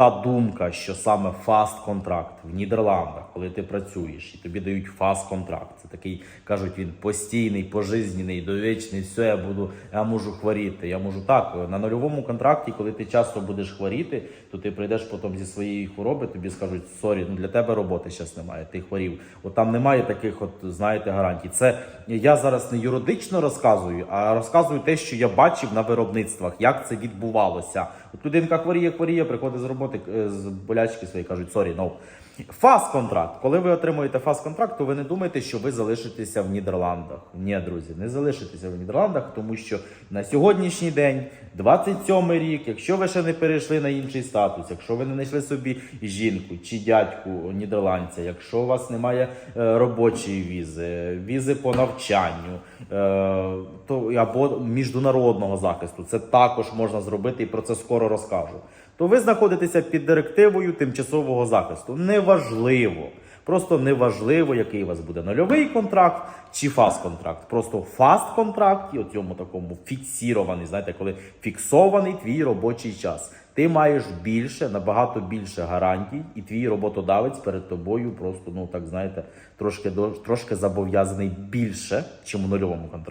Та думка, що саме фаст контракт в Нідерландах, коли ти працюєш і тобі дають фаст контракт, це такий кажуть, він постійний, пожизнений, довічний. Все, я буду, я можу хворіти. Я можу так на нульовому контракті, коли ти часто будеш хворіти, то ти прийдеш потім зі своєї хвороби, тобі скажуть, сорі, ну для тебе роботи зараз немає. Ти хворів. От там немає таких, от знаєте, гарантій. Це я зараз не юридично розказую, а розказую те, що я бачив на виробництвах, як це відбувалося. От людинка хворіє, хворіє, приходить з роботи е, з болячки свої кажуть, сорі, no. Фаст контракт. Коли ви отримуєте фаст контракт, то ви не думаєте, що ви залишитеся в Нідерландах. Ні, друзі, не залишитеся в Нідерландах, тому що на сьогоднішній день, 27 рік, якщо ви ще не перейшли на інший статус, якщо ви не знайшли собі жінку чи дядьку нідерландця, якщо у вас немає е, робочої візи, візи по навчанню, е, то або міжнародного захисту, це також можна зробити, і про це скоро розкажу. То ви знаходитеся під директивою тимчасового захисту. Неважливо. Просто неважливо, який у вас буде нульовий контракт чи фаст контракт. Просто фаст контракт, і от йому такому фіксірований, знаєте, коли фіксований твій робочий час. Ти маєш більше, набагато більше гарантій, і твій роботодавець перед тобою просто, ну так знаєте, трошки трошки зобов'язаний більше, чим у нульовому контракті.